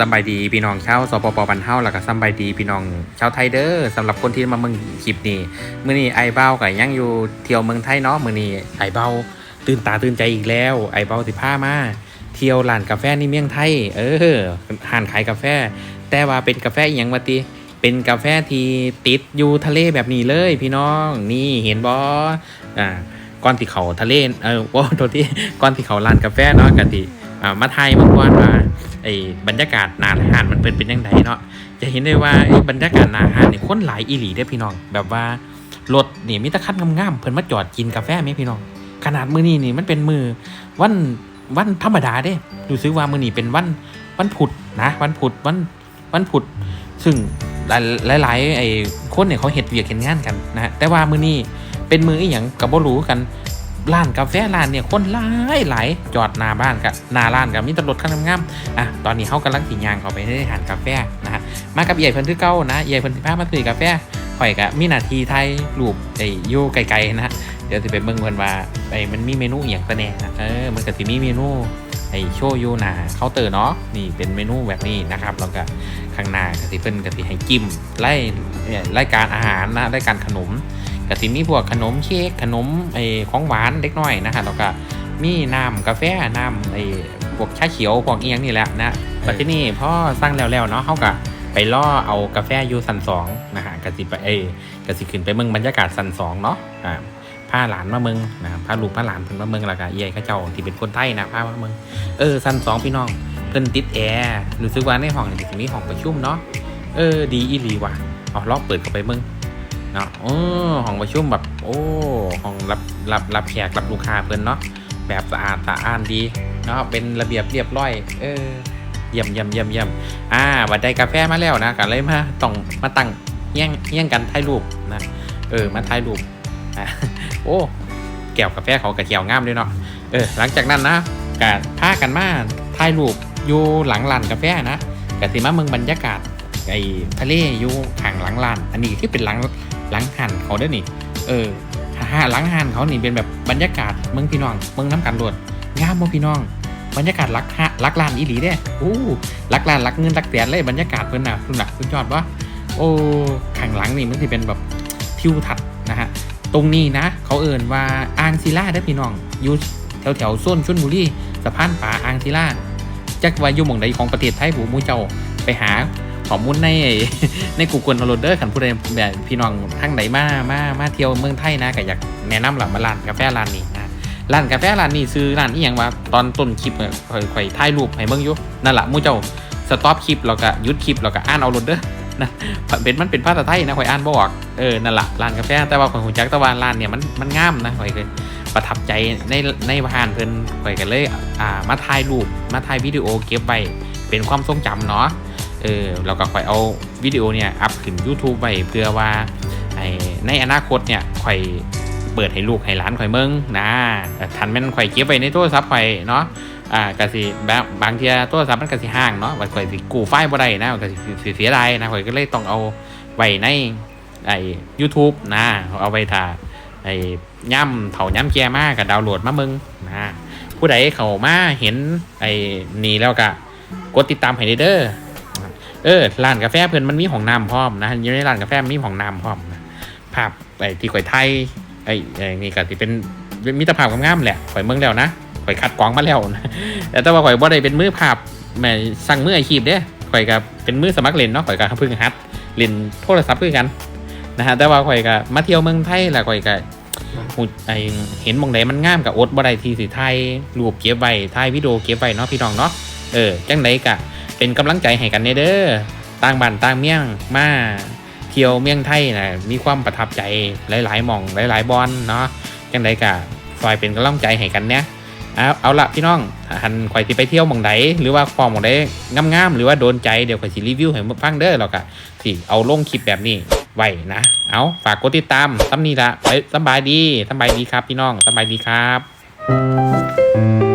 สบายดีพี่น้องชาวสปปบันเฮาแล้วก็สบายดีพี่น้องชาวไทยเด้อสำหรับคนที่มาเมืองคลิปนี้มื้อนี้ไอเบ้าก็ยังอยู่เที่ยวเมืองไทยเนาะมื้อนี้ไอเบ้าตื่นตาตื่นใจอีกแล้ว ไอเบ้าสิพามาเที่ยวร้านกาแฟในเมืองไทย เออห้านขายกาแฟ แต่ว่าเป็นกาแฟอีหยังวะติเป็นกาแฟที่ติดอยู่ทะเลแบบนี้เลยพี่น้องนี่เห็นบ่อ่าก่อนที่เขาทะเลเออว่าโทษที่ก่อนที่เขาร้านกาแฟเนาะกันที่อ่ามาไทยเมื่อก่อนว่า อ้บรรยากาศหนาหานมันเป็นเป็นยังไงเนาะจะเห็นได้ว่าไอ้บรรยากาศหนาหานเนี่ยคนหลายอีหลีได้พี่น้อง แบบว่ารถนี่มีตะคันงามๆเพิ่นมาจอดกินกาแฟไหมพี่น้อง ขนาดมือนี้นี่มันเป็นมือวันวันธรรมดาเด้รู้สึกว่ามือนี้เป็นวันวันพุธนะวันพุธวันวันพุธซึ่งหลายหลายๆไอ้คนเนี่ยเขาเฮ็ดเวียกเฮ็ดงานกันนะแต่ว่ามือนี้เป็นมืออีหยังก็บ่รู้กัน ร้านกาแฟร้านเนี่ยคนหลายหลายจอดหน้าบ้านกับหน้าร้านกับมีแตรถคันงงามๆอะตอนนี้เขากำลังสิยางเข้าไปในหานกาแฟนะฮะมากับใหญ่เพิ่นคือเก้านะใหญ่เพิ่นสิพามาซื้อกาแฟข่อยกะมีนาทีไทยรูปไอ้ยู่ไกลๆนะฮะเดี๋ยวสิไปเบิ่งเพิ่นว่าไอ้มันมีเมนูอย่างตะแน่นะเออมันก็สิมีเมนูไอ้โชยุหน้าเคาน์เตอร์เนาะนี่เป็นเมนูแบบนี้นะครับแล้วก็ข้างหน้าก็สิเพิ่นก็สิให้จิ้มไล่เนี่ยรายการอาหารนะรายการขนม ก็สิมีพวกขนมเค้กขนมไอ้ของหวานเล็กน้อยนะฮะแล้วก็มีน้ำกาแฟน้ำไอ้พวกชาเขียวพวกเอียงนี่แหละนะปัจจุบันนี้พ่อสร้างแล้วๆเนาะเขาก็ไปล่อเอากาแฟยูสันสองนะฮะกสิไปเอกสิขึ้นไปเมืองบรรยากาศสันสองเนาะอ่าพาหลานมาเมืองนะพาลูกพาหลานเพิ่นมาเมืองแล้วก็เอียเขาเจ้าที่เป็นคนไทยนะพามาเมืองเออสันสองพี่น้องเพิ่นติดแอร์รู้สึกว่าในห้องนี่สิมีห้องประชุมเนาะเออดีอีหลีว่ะเอาลองเปิดเข้าไปเมือง เนาะโอ้ห้องประชุมแบบโอ้ห้องรับรับรับแขกรับลูกค้าเพิ่นเนาะแบบสะอาดสะอ้านดีเนาะเป็นระเบียบเรียบร้อย เออเยี่ยมเยี่ยมเยี่ยมเยี่ยมอ่าบัดได้กาแฟมาแล้วนะกันเลยมาต้องมาตั้งเยี่ยงเยี่ยงกันถ่ายรูปนะเออมาถ่ายรูปอะโอ้แก้วกาแฟเขากระเจียวงามด้วยเนาะเออหลังจากนั้นนะกะพากันมาถ่ายรูปอยู่หลังร้านกาแฟนะกะสิมาเมืองบรรยากาศไอ้ทะเลอยู่ข้างหลังร้าน อันนี้ที่เป็นหลัง หลังหันเขาเด้อนี่ เออฮ่าหลังหันเขานี่เป็นแบบบรรยากาศเมืองพี่น้องเมืองน้ำกันรวดงามบ่พี่น้อง บรรยากาศรักฮะรักลานอีหลีเด้อู้รักลานรักเงินรักแสนเลยบรรยากาศเพิ่นน่ะคุณน่ะคุณยอดวะโอ้ข้างหลังนี่มันสิเป็นแบบทิวทัศน์นะฮะตรงนี้นะ เขาเอ่นว่าอ่างศิลาเด้พี่น้องอยู่แถวแถวๆโซนชลบุรีสะพานป่าอ่างศิลาจักว่าอยู่หม่องใดของประเทศไทยผู้มูเจ้าไปหา ข้อมูลในใน Google โหลดเดอร์ขันผู้ใดแบบพี่น้องทั้งไหนมามามาเที่ยวเมืองไทยนะก็อยากแนะนำหลัมาร้านกาแฟร้านนี้นะร้านกาแฟร้านนี้ซื้อร้านอีหยังว่าตอนต้นคลิปเนี่ยข่อยข่อยถ่ายรูปให้เบิ่งอยู่นั่นแหละมู่เจ้าสต็อปคลิปแล้วก็หยุดคลิปแล้วก็อ่านเอาโหลดเดอร์นะเป็นมันเป็นภาษาไทยนะข่อยอ่านบ่ออกเออนั่นแหละร้านกาแฟแต่ว่าขอยฮู้จักต่ว่าร้านเนี่ยมันมันงามนะข่อยเคยประทับใจในในบ้านเพิ่นข่อยก็เลยอ่ามาถ่ายรูปมาถ่ายวิดีโอเก็บไว้เป็นความทรงจำเนาะ เออเราก็ค่อยเอาวิดีโอเนี่ยอัพขึ้น YouTube ไปเพื่อว่าไอในอนาคตเนี่ยค่อยเปิดให้ลูกให้หลานค่อยเมืองนะทันแม่นค่อยเก็บไว้ในโทรศัพท์ค่อยเนาะอ่ากสิบางบางทีโทรศัพท์มันก็สิห่างเนาะว่าค่อยสิกู้ไฟล์บ่ได้นะก็สิสิเสียดายนะค่อยก็เลยต้องเอาไว้ในไอ้ YouTube นะเอาไว้ถ้าไอ้ย่ำเถาย่ำแก่มากก็ดาวน์โหลดมาเมืองนะผู้ใดเข้ามาเห็นไอ้นี่แล้วก็กดติดตามให้เด้อ เออร้านกาแฟเพื่อนมันมีของน้ำพร้อมนะอยู่ในร้านกาแฟมีของน้ำพร้อมนะภาพไอ้ที่ข่อยไทยไอ้ไอ้นี่ก็ที่เป็นมิตรภาพงามๆแหละข่อยเมืองแล้วนะข่อยคัดกรองมาแล้วนะแต่ว่าข่อยบ่ได้เป็นมือภาพแม่สั่งมืออาชีพเด้ข่อยก็เป็นมือสมัครเล่นเนาะข่อยก็เพิ่งหัดเล่นโทรศัพท์คือกันนะฮะแต่ว่าข่อยก็มาเที่ยวเมืองไทยแล้วข่อยก็ไอเห็นมองใดมันงามกับอดบ่ได้ที่สิไทยรูปเก็บไว้ถ่ายวิดีโอเก็บไว้เนาะพี่น้องเนาะเออจังไดกะ เป็นกำลังใจให้กันเด้อต่างบ้านต่างเมี่ยงมาเที่ยวเมี่ยงไทยนะมีความประทับใจหลายๆหม่องหลายๆบอลเนาะจังใดกะคอยเป็นกำลังใจให้กันเนี่ยเอาเอาละพี่น้องหันข่อยสิไปเที่ยวหม่องใดหรือว่าฟอร์มหม่องใดงามๆหรือว่าโดนใจเดี๋ยวข่อยสิรีวิวให้ฟังเด้อแล้วก็สิเอาลงคลิปแบบนี้ไว้นะ เอาฝากกดติดตามซ้ำนี้ละไปสบายดีสบายดีครับพี่น้องสบายดีครับ